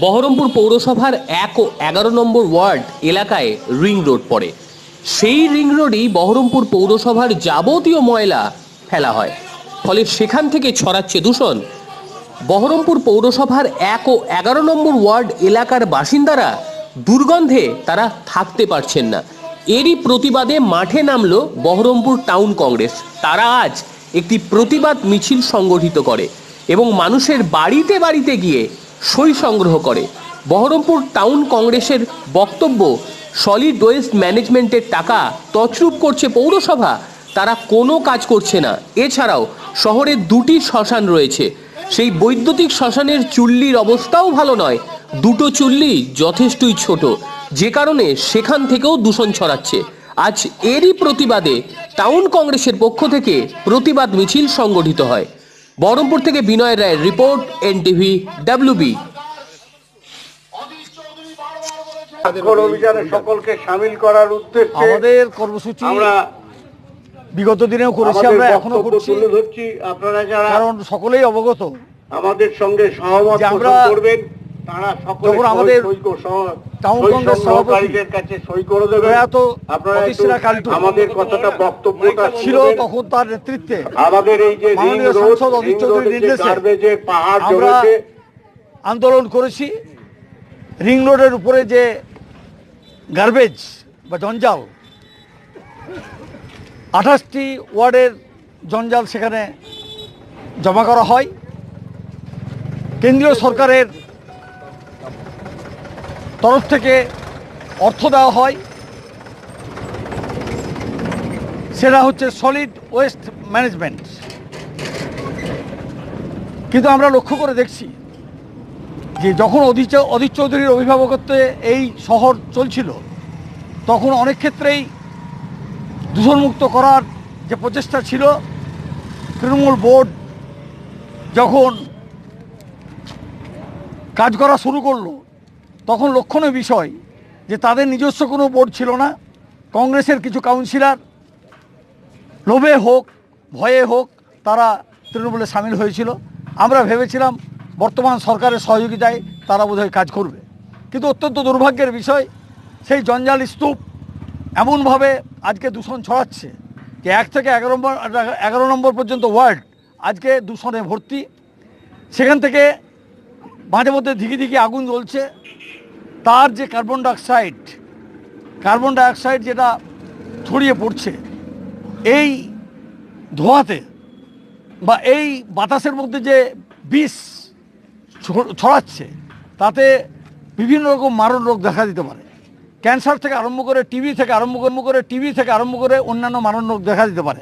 বহরমপুর পৌরসভার এক ও এগারো নম্বর ওয়ার্ড এলাকায় রিং রোড পড়ে। সেই রিং রোডেই বহরমপুর পৌরসভার যাবতীয় ময়লা ফেলা হয়। ফলে সেখান থেকে ছড়াচ্ছে দূষণ। বহরমপুর পৌরসভার এক ও এগারো নম্বর ওয়ার্ড এলাকার বাসিন্দারা দুর্গন্ধে তারা থাকতে পারছেন না। এরই প্রতিবাদে মাঠে নামলো বহরমপুর টাউন কংগ্রেস। তারা আজ একটি প্রতিবাদ মিছিল সংগঠিত করে এবং মানুষের বাড়িতে বাড়িতে গিয়ে সই সংগ্রহ করে। বহরমপুর টাউন কংগ্রেসের বক্তব্য, সলিড ওয়েস্ট ম্যানেজমেন্টের টাকা তছরূপ করছে পৌরসভা, তারা কোনো কাজ করছে না। এছাড়াও শহরে দুটি শ্মশান রয়েছে। সেই বৈদ্যুতিক শ্মশানের চুল্লির অবস্থাও ভালো নয়। দুটো চুল্লি যথেষ্টই ছোট। যে কারণে সেখান থেকেও দূষণ ছড়াচ্ছে। আজ এরই প্রতিবাদে টাউন কংগ্রেসের পক্ষ থেকে প্রতিবাদ মিছিল সংগঠিত হয়। বহরমপুর থেকে বিনয় রায়ের রিপোর্ট এনটিভি ডাব্লিউবি। অভিযানে সকলকে সামিল করার উদ্দেশ্যে আমাদের কর্মসূচি আমরা বিগত দিনেও করেছি আমরা এখনও বক্তব্য করছি। ধরছি। আপনারা যারা কারণ সকলেই অবগত আমাদের সঙ্গে সহমত করবেন তারা সকলে আমাদের সই কো- সহ- টাউন কংগ্রেস সংগ্রহকারীদের কাছে সই করে দেবেন। প্রয়াত প্রতিষ্ঠা কালটু আমাদের কতটা বক্তব্যটা ছিল তখন তার নেতৃত্বে। আমাদের এই যে মাননীয় সাংসদ অধীর চৌধুরীর নির্দেশে পাহাড় জমেছে। আন্দোলন করেছি। রিং রোডের উপরে যে গার্বেজ বা জঞ্জাল আঠাশটি ওয়ার্ডের জঞ্জাল সেখানে জমা করা হয়। কেন্দ্রীয় সরকারের তরফ থেকে অর্থ দেওয়া হয়। সেটা হচ্ছে সলিড ওয়েস্ট ম্যানেজমেন্ট কিন্তু আমরা লক্ষ্য করে দেখছি যে যখন অধীর চৌ- অধীর চৌধুরীর অভিভাবকত্বে এই শহর চলছিল, তখন অনেক ক্ষেত্রেই দূষণমুক্ত করার যে প্রচেষ্টা ছিল, তৃণমূল বোর্ড যখন কাজ করা শুরু করল তখন লক্ষণীয় বিষয় যে তাদের নিজস্ব কোনো বোর্ড ছিল না। কংগ্রেসের কিছু কাউন্সিলর, লোভে হোক, ভয়ে হোক, তারা তৃণমূলে সামিল হয়েছিল। আমরা ভেবেছিলাম, বর্তমান সরকারের সহযোগিতায় তারা বোধহয় কাজ করবে। কিন্তু অত্যন্ত দুর্ভাগ্যের বিষয়, সেই জঞ্জাল স্তূপ এমনভাবে আজকে দূষণ ছড়াচ্ছে যে এক থেকে এগারো নম্বর এগারো নম্বর পর্যন্ত ওয়ার্ড আজকে দূষণে ভর্তি। সেখান থেকে মাঝে মধ্যে ধিকি ধিকি আগুন জ্বলছে। তার যে কার্বন ডাইঅক্সাইড কার্বন ডাইঅক্সাইড যেটা ছড়িয়ে পড়ছে, এই ধোঁয়াতে বা এই বাতাসের মধ্যে যে বিষ ছড়াচ্ছে, তাতে বিভিন্ন রকম মারণ রোগ দেখা দিতে পারে। ক্যান্সার থেকে আরম্ভ করে টিভি থেকে আরম্ভ করে- টিবি থেকে আরম্ভ করে অন্যান্য মারণ রোগ দেখা দিতে পারে।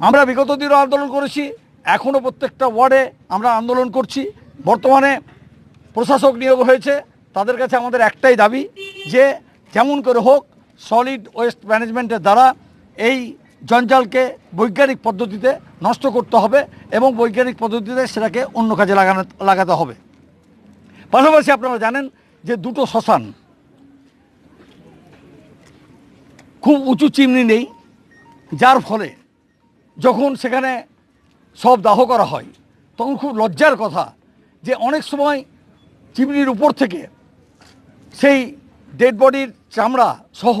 আমরা বিগত দিনও আন্দোলন করেছি এখনও প্রত্যেকটা ওয়ার্ডে আমরা আন্দোলন করছি। বর্তমানে প্রশাসক নিয়োগ হয়েছে তাদের কাছে আমাদের একটাই দাবি যে যেমন করে হোক সলিড ওয়েস্ট ম্যানেজমেন্টের দ্বারা এই জঞ্জালকে বৈজ্ঞানিক পদ্ধতিতে নষ্ট করতে হবে এবং বৈজ্ঞানিক পদ্ধতিতে সেটাকে অন্য কাজে লাগানো, লাগাতে হবে। পাশাপাশি আপনারা জানেন যে দুটো শ্মশান, খুব উঁচু চিমনি নেই, যার ফলে যখন সেখানে সব দাহ করা হয়, তখন খুব লজ্জার কথা যে অনেক সময় চিমনির উপর থেকে সেই ডেড বডির চামড়া সহ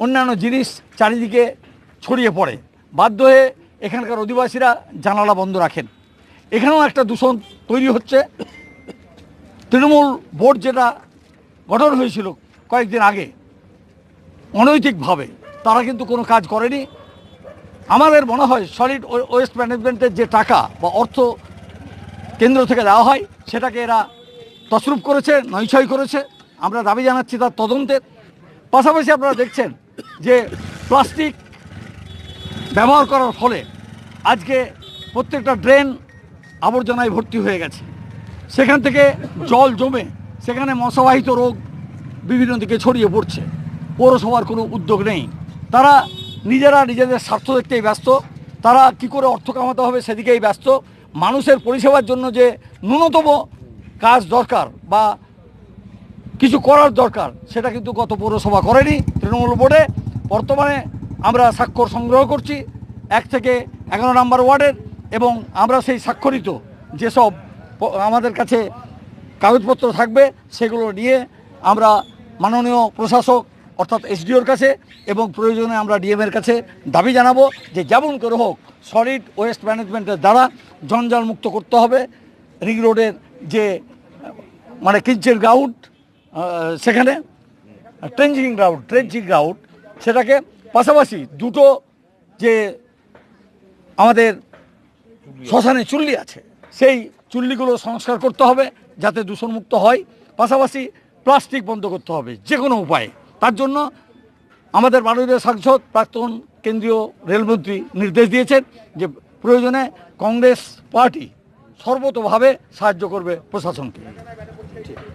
অন্যান্য জিনিস চারিদিকে ছড়িয়ে পড়ে। বাধ্য হয়ে এখানকার অধিবাসীরা জানালা বন্ধ রাখেন। এখানেও একটা দূষণ তৈরি হচ্ছে। তৃণমূল বোর্ড যেটা গঠন হয়েছিল কয়েকদিন আগে, অনৈতিকভাবে, তারা কিন্তু কোনো কাজ করেনি। আমাদের মনে হয় সলিড ওয়েস্ট ম্যানেজমেন্টের যে টাকা বা অর্থ কেন্দ্র থেকে দেওয়া হয়, সেটাকে এরা তসরূপ করেছে নয়ছয় করেছে। আমরা দাবি জানাচ্ছি তার তদন্তের। পাশাপাশি আপনারা দেখছেন যে প্লাস্টিক ব্যবহার করার ফলে আজকে প্রত্যেকটা ড্রেন আবর্জনায় ভর্তি হয়ে গেছে। সেখান থেকে জল জমে সেখানে মশাবাহিত রোগ বিভিন্ন দিকে ছড়িয়ে পড়ছে। পৌরসভার কোনো উদ্যোগ নেই। তারা নিজেরা নিজেদের স্বার্থ দেখতেই ব্যস্ত। তারা কি করে অর্থ কামাতে হবে সেদিকেই ব্যস্ত। মানুষের পরিষেবার জন্য যে ন্যূনতম কাজ দরকার বা কিছু করার দরকার, সেটা কিন্তু গত পৌরসভা করেনি, তৃণমূল বোর্ডে। বর্তমানে আমরা স্বাক্ষর সংগ্রহ করছি, এক থেকে এগারো নম্বর ওয়ার্ডের, এবং আমরা সেই স্বাক্ষরিত যেসব আমাদের কাছে কাগজপত্র থাকবে, সেগুলো নিয়ে আমরা মাননীয় প্রশাসক, অর্থাৎ এসডিওর কাছে, এবং প্রয়োজনে আমরা ডিএমের কাছে দাবি জানাব যে যেমন করে হোক, সলিড ওয়েস্ট ম্যানেজমেন্টের দ্বারা জঞ্জাল মুক্ত করতে হবে। রিং রোডের যে মানে কিঞ্চের গ্রাউন্ড সেখানে ট্রেঞ্জিং গ্রাউন্ড ট্রেঞ্জিং গ্রাউন্ড সেটাকে পাশাপাশি দুটো যে আমাদের শ্মশানে চুল্লি আছে, সেই চুল্লিগুলো সংস্কার করতে হবে যাতে দূষণমুক্ত হয়। পাশাপাশি প্লাস্টিক বন্ধ করতে হবে, যে কোনো উপায়ে। তার জন্য আমাদের মাননীয় সাংসদ, প্রাক্তন কেন্দ্রীয় রেলমন্ত্রী নির্দেশ দিয়েছেন যে প্রয়োজনে কংগ্রেস পার্টি সর্বতভাবে সাহায্য করবে প্রশাসনকে।